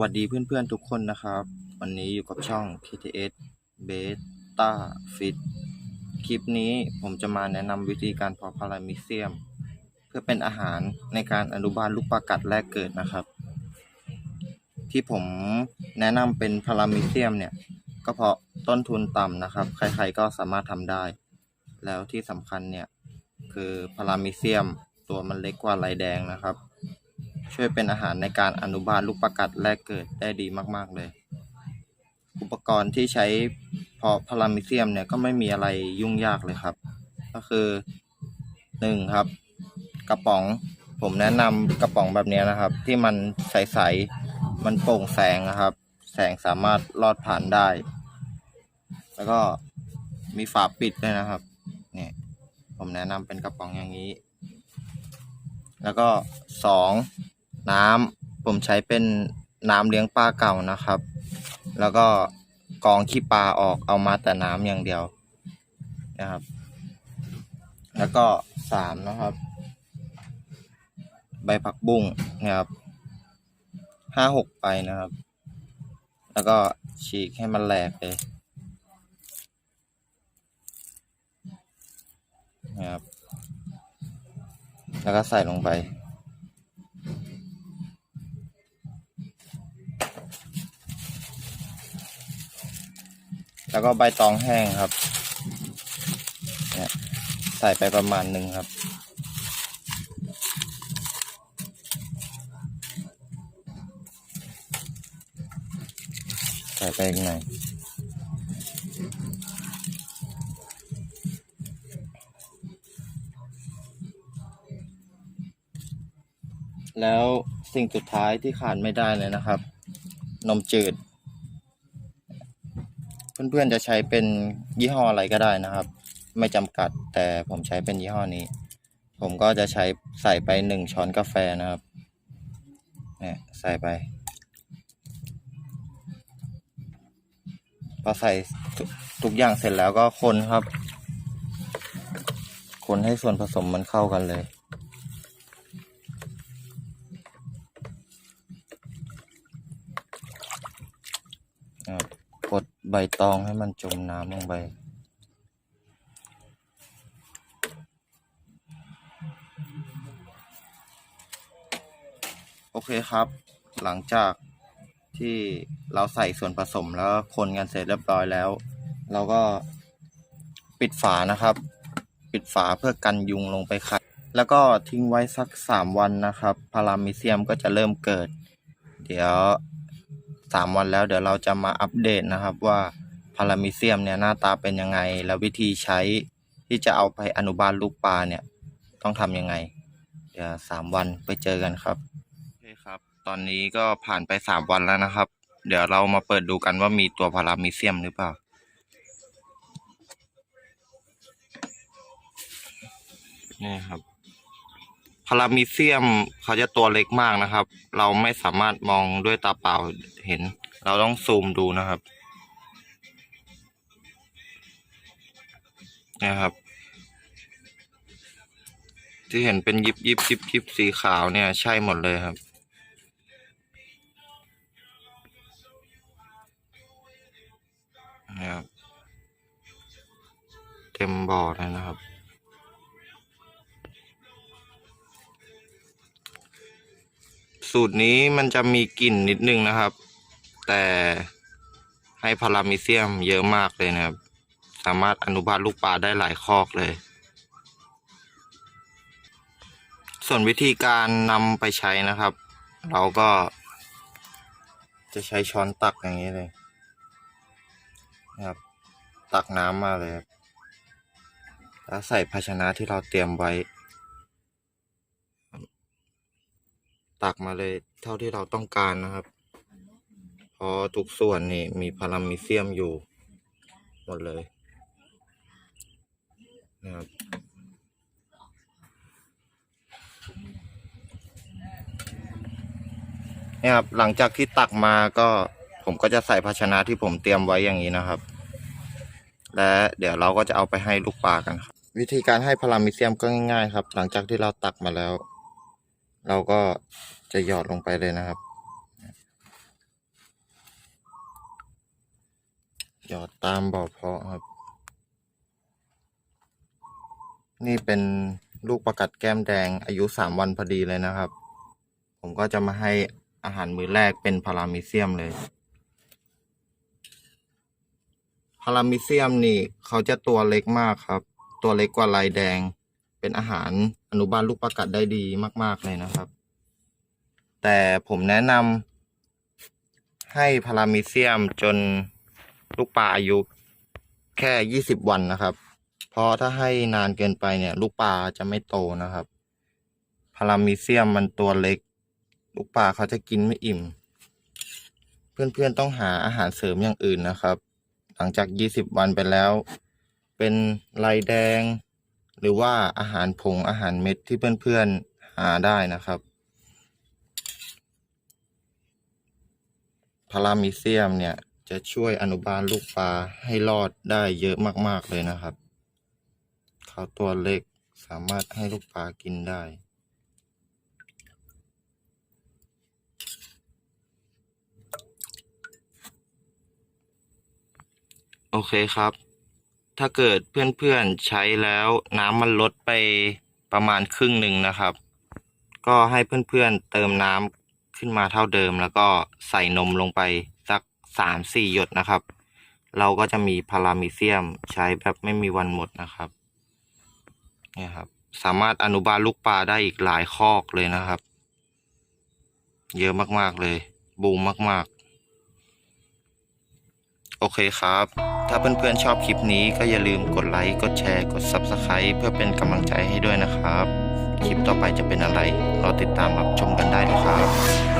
วัสดีเพื่อนๆทุกคนนะครับ วันนี้อยู่กับช่อง KTS Beta Fit คลิปนี้ผมจะมาแนะนำวิธีการเพาะพารามิเซียม เพื่อเป็นอาหารในการอนุบาลลูกปลากัดแรกเกิดนะครับ ที่ผมแนะนำเป็นพารามิเซียมเนี่ย ก็เพราะต้นทุนต่ำนะครับ ใครๆก็สามารถทำได้ แล้วที่สำคัญเนี่ย คือพารามิเซียมตัวมันเล็กกว่าลายแดงนะครับ ช่วยเป็นอาหารในการอนุบาลลูกประกัดแรกเกิดได้ดีมากๆเลย อุปกรณ์ที่ใช้เพาะพารามิเซียมเนี่ยก็ไม่มีอะไรยุ่งยากเลยครับ ก็คือหนึ่งครับ กระป๋องผมแนะนำกระป๋องแบบนี้นะครับ ที่มันใสๆมันโปร่งแสงนะครับ แสงสามารถลอดผ่านได้ แล้วก็มีฝาปิดด้วยนะครับเนี่ยผมแนะนำเป็นกระป๋องอย่างนี้ แล้วก็สอง น้ำผมใช้เป็นน้ำเลี้ยงปลาเก่านะครับ แล้วก็กองขี้ปลาออกเอามาแต่น้ำอย่างเดียวนะครับ แล้วก็สามนะครับ ใบผักบุ้งนะครับห้าหกใบนะครับ แล้วก็ฉีกให้มันแหลกเลยนะครับ แล้วก็ใส่ลงไป แล้วก็ใบตองแห้งครับเนี่ยใส่ไปประมาณหนึ่งครับ ใส่ไปอีกหน่อยแล้วสิ่งสุดท้ายที่ขาดไม่ได้เลยนะครับ นมจืด เพื่อนๆจะใช้เป็นยี่ห้ออะไรก็ได้นะครับ ไม่จำกัดแต่ผมใช้เป็นยี่ห้อนี้ ผมก็จะใช้ใส่ไปหนึ่งช้อนกาแฟนะครับเนี่ยใส่ไปพอใส่ทุกอย่างเสร็จแล้วก็คนครับ คนให้ส่วนผสมมันเข้ากันเลย กดใบตองให้มันจมน้ำลงไป โอเคครับ หลังจากที่เราใส่ส่วนผสมแล้วคนกันเสร็จเรียบร้อยแล้ว เราก็ปิดฝานะครับ ปิดฝาเพื่อกันยุงลงไปขัดแล้วก็ทิ้งไว้สักสามวันนะครับ พารามิเซียมก็จะเริ่มเกิด เดี๋ยว สามวันแล้วเดี๋ยวเราจะมาอัปเดตนะครับว่าพารามิเซียมเนี่ยหน้าตาเป็นยังไง แล้ววิธีใช้ที่จะเอาไปอนุบาลลูกปลาเนี่ยต้องทำยังไง เดี๋ยวสามวันไปเจอกันครับโอเคครับ ตอนนี้ก็ผ่านไปสามวันแล้วนะครับ เดี๋ยวเรามาเปิดดูกันว่ามีตัวพารามิเซียมหรือเปล่านี่ครับ พารามิเซียมเขาจะตัวเล็กมากนะครับ เราไม่สามารถมองด้วยตาเปล่าเห็น เราต้องซูมดูนะครับนะครับ ที่เห็นเป็นยิบยิบยิบยิบสีขาวเนี่ยใช่หมดเลยครับนะครับ เต็มบ่อเลยนะครับ สูตรนี้มันจะมีกลิ่นนิดนึงนะครับ แต่ให้พารามิเซียมเยอะมากเลยนะครับ สามารถอนุบาลลูกปลาได้หลายคอกเลย ส่วนวิธีการนำไปใช้นะครับ เราก็ จะใช้ช้อนตักอย่างนี้เลยนะครับตักน้ำมาเลย แล้วใส่ภาชนะที่เราเตรียมไว้ ตักมาเลยเท่าที่เราต้องการนะครับเพราะทุกส่วนนี่มีพารามิเซียมอยู่ หมดเลยนะครับเนี่ยครับหลังจากที่ตักมาก็ผมก็จะใส่ภาชนะที่ผมเตรียมไว้อย่างนี้นะครับ และเดี๋ยวเราก็จะเอาไปให้ลูกปลากันครับ วิธีการให้พารามิเซียมก็ง่ายๆครับ หลังจากที่เราตักมาแล้ว เราก็จะหยอดลงไปเลยนะครับ หยอดตามบ่อเพาะครับ นี่เป็นลูกประกัดแก้มแดงอายุสามวันพอดีเลยนะครับ ผมก็จะมาให้อาหารมือแรกเป็นพารามิเซียมเลยพารามิเซียมนี่เขาจะตัวเล็กมากครับ ตัวเล็กกว่าลายแดง เป็นอาหารอนุบาลลูกประกัดได้ดีมาก ๆ เลยนะครับ แต่ผมแนะนำให้พารามิเซียมจนลูกปลาอายุแค่ยี่สิบวันนะครับ เพราะถ้าให้นานเกินไปเนี่ย ลูกปลาจะไม่โตนะครับพารามิเซียมมันตัวเล็ก ลูกปลาเขาจะกินไม่อิ่ม เพื่อนๆต้องหาอาหารเสริมอย่างอื่นนะครับ หลังจากยี่สิบวันไปแล้ว เป็นลายแดง หรือว่าอาหารผงอาหารเม็ดที่เพื่อนๆหาได้นะครับพารามิเซียมเนี่ยจะช่วยอนุบาลลูกปลาให้รอดได้เยอะมากๆเลยนะครับ เขาตัวเล็กสามารถให้ลูกปลากินได้ โอเคครับ ถ้าเกิดเพื่อนๆใช้แล้วน้ำมันลดไปประมาณครึ่งหนึ่งนะครับ ก็ให้เพื่อนๆเติมน้ำขึ้นมาเท่าเดิม แล้วก็ใส่นมลงไปสักสามสี่หยดนะครับ เราก็จะมีพารามิเซียมใช้แบบไม่มีวันหมดนะครับเนี่ยครับ สามารถอนุบาลลูกปลาได้อีกหลายคอกเลยนะครับ เยอะมากๆเลย บูมมากๆ โอเคครับ ถ้าเพื่อนๆชอบคลิปนี้ก็อย่าลืมกดไลค์กดแชร์กด Subscribe เพื่อเป็นกำลังใจให้ด้วยนะครับ คลิปต่อไปจะเป็นอะไรเราติดตามรับชมกันได้เลยครับ